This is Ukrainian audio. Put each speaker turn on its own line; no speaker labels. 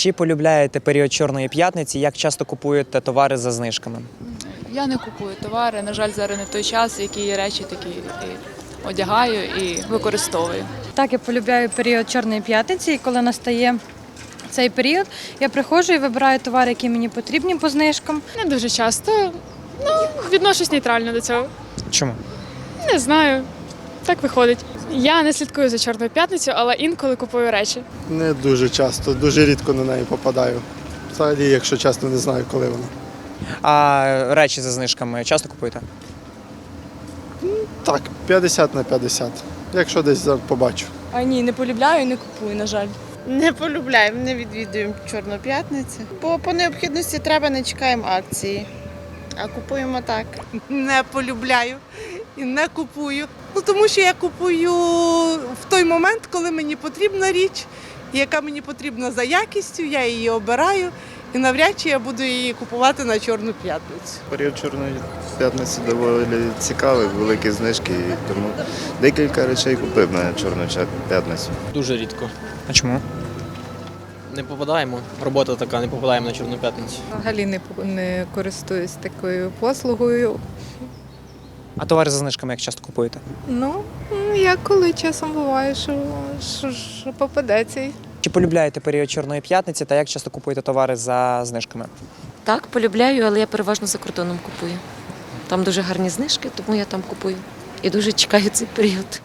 Чи полюбляєте період Чорної п'ятниці? Як часто купуєте товари за знижками?
Я не купую товари. На жаль, зараз не той час, які є речі такі і одягаю і використовую.
Так, я полюбляю період Чорної п'ятниці, і коли настає цей період, я приходжу і вибираю товари, які мені потрібні по знижкам.
Не дуже часто. Ну, відношусь нейтрально до цього.
Чому?
Не знаю. Так виходить. Я не слідкую за Чорною п'ятницю, але інколи купую речі.
Не дуже часто, дуже рідко на неї попадаю. Взагалі, якщо чесно, не знаю, коли вона.
А речі за знижками часто купуєте?
Так, 50 на 50. Якщо десь побачу.
А ні, не полюбляю і не купую, на жаль.
Не полюбляємо, не відвідуємо Чорну п'ятницю. Бо по необхідності треба, не чекаємо акції. А купуємо так.
не полюбляю і не купую. Ну тому що я купую в той момент, коли мені потрібна річ, яка мені потрібна за якістю, я її обираю. І навряд чи я буду її купувати на Чорну п'ятницю.
Період Чорної п'ятниці доволі цікавий, великі знижки, і тому декілька речей купив на Чорну п'ятницю.
Дуже рідко.
А чому?
Не попадаємо. Робота така, не попадаємо на Чорну п'ятницю.
Взагалі не, не користуюсь такою послугою.
А товари за знижками як часто купуєте?
Ну, я коли часом буває, що, що, що попадеться.
Чи полюбляєте період Чорної п'ятниці та як часто купуєте товари за знижками?
Так, полюбляю, але я переважно за кордоном купую. Там дуже гарні знижки, тому я там купую. І дуже чекаю цей період.